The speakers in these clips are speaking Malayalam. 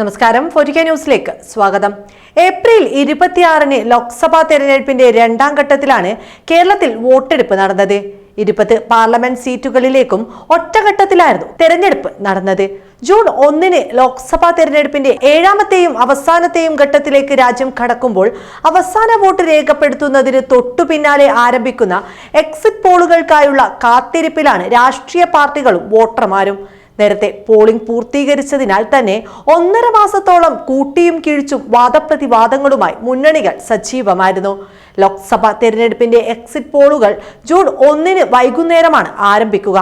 നമസ്കാരം. ഫോർട്ടിക്ക ന്യൂസിലേക്ക് സ്വാഗതം. ഏപ്രിൽ ഇരുപത്തിയാറിന് ലോക്സഭാ തെരഞ്ഞെടുപ്പിന്റെ രണ്ടാം ഘട്ടത്തിലാണ് കേരളത്തിൽ വോട്ടെടുപ്പ് നടന്നത്. ഇരുപത് പാർലമെന്റ് സീറ്റുകളിലേക്കും ഒറ്റഘട്ടത്തിലായിരുന്നു തെരഞ്ഞെടുപ്പ് നടന്നത്. ജൂൺ ഒന്നിന് ലോക്സഭാ തെരഞ്ഞെടുപ്പിന്റെ ഏഴാമത്തെയും അവസാനത്തെയും ഘട്ടത്തിലേക്ക് രാജ്യം കടക്കുമ്പോൾ അവസാന വോട്ട് രേഖപ്പെടുത്തുന്നതിന് തൊട്ടു പിന്നാലെ ആരംഭിക്കുന്ന എക്സിറ്റ് പോളുകൾക്കായുള്ള കാത്തിരിപ്പിലാണ് രാഷ്ട്രീയ പാർട്ടികളും വോട്ടർമാരും. നേരത്തെ പോളിംഗ് പൂർത്തീകരിച്ചതിനാൽ തന്നെ ഒന്നര മാസത്തോളം കൂട്ടിയും കിഴിച്ചും വാദപ്രതിവാദങ്ങളുമായി മുന്നണികൾ സജീവമായിരുന്നു. ലോക്സഭാ തെരഞ്ഞെടുപ്പിന്റെ എക്സിറ്റ് പോളുകൾ ജൂൺ ഒന്നിന് വൈകുന്നേരമാണ് ആരംഭിക്കുക.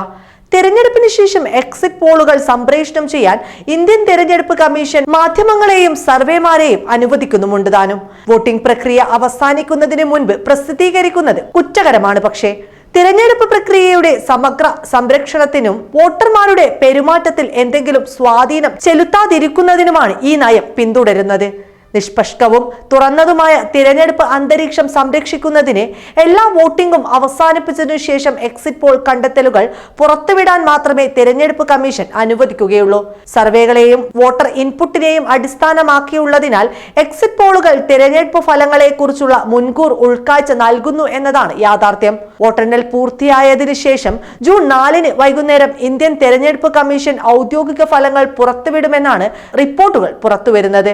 തെരഞ്ഞെടുപ്പിന് ശേഷം എക്സിറ്റ് പോളുകൾ സംപ്രേഷണം ചെയ്യാൻ ഇന്ത്യൻ തെരഞ്ഞെടുപ്പ് കമ്മീഷൻ മാധ്യമങ്ങളെയും സർവേമാരെയും അനുവദിക്കുന്നുമുണ്ട് താനും. വോട്ടിംഗ് പ്രക്രിയ അവസാനിക്കുന്നതിന് മുൻപ് പ്രസിദ്ധീകരിക്കുന്നത് കുറ്റകരമാണ് പക്ഷേ. തിരഞ്ഞെടുപ്പ് പ്രക്രിയയുടെ സമഗ്ര സംരക്ഷണത്തിനും വോട്ടർമാരുടെ പെരുമാറ്റത്തിൽ എന്തെങ്കിലും സ്വാധീനം ചെലുത്താതിരിക്കുന്നതിനുമാണ് ഈ നയം പിന്തുടരുന്നത്. നിഷ്പക്ഷവും തുറന്നതുമായ തിരഞ്ഞെടുപ്പ് അന്തരീക്ഷം സംരക്ഷിക്കുന്നതിന് എല്ലാ വോട്ടിംഗും അവസാനിപ്പിച്ചതിനു ശേഷം എക്സിറ്റ് പോൾ കണ്ടെത്തലുകൾ പുറത്തുവിടാൻ മാത്രമേ തിരഞ്ഞെടുപ്പ് കമ്മീഷൻ അനുവദിക്കുകയുള്ളൂ. സർവേകളെയും വോട്ടർ ഇൻപുട്ടിനെയും അടിസ്ഥാനമാക്കിയുള്ളതിനാൽ എക്സിറ്റ് പോളുകൾ തിരഞ്ഞെടുപ്പ് ഫലങ്ങളെ കുറിച്ചുള്ള മുൻകൂർ ഉൾക്കാഴ്ച നൽകുന്നു എന്നതാണ് യാഥാർത്ഥ്യം. വോട്ടെണ്ണൽ പൂർത്തിയായതിനു ശേഷം ജൂൺ നാലിന് വൈകുന്നേരം ഇന്ത്യൻ തെരഞ്ഞെടുപ്പ് കമ്മീഷൻ ഔദ്യോഗിക ഫലങ്ങൾ പുറത്തുവിടുമെന്നാണ് റിപ്പോർട്ടുകൾ പുറത്തുവരുന്നത്.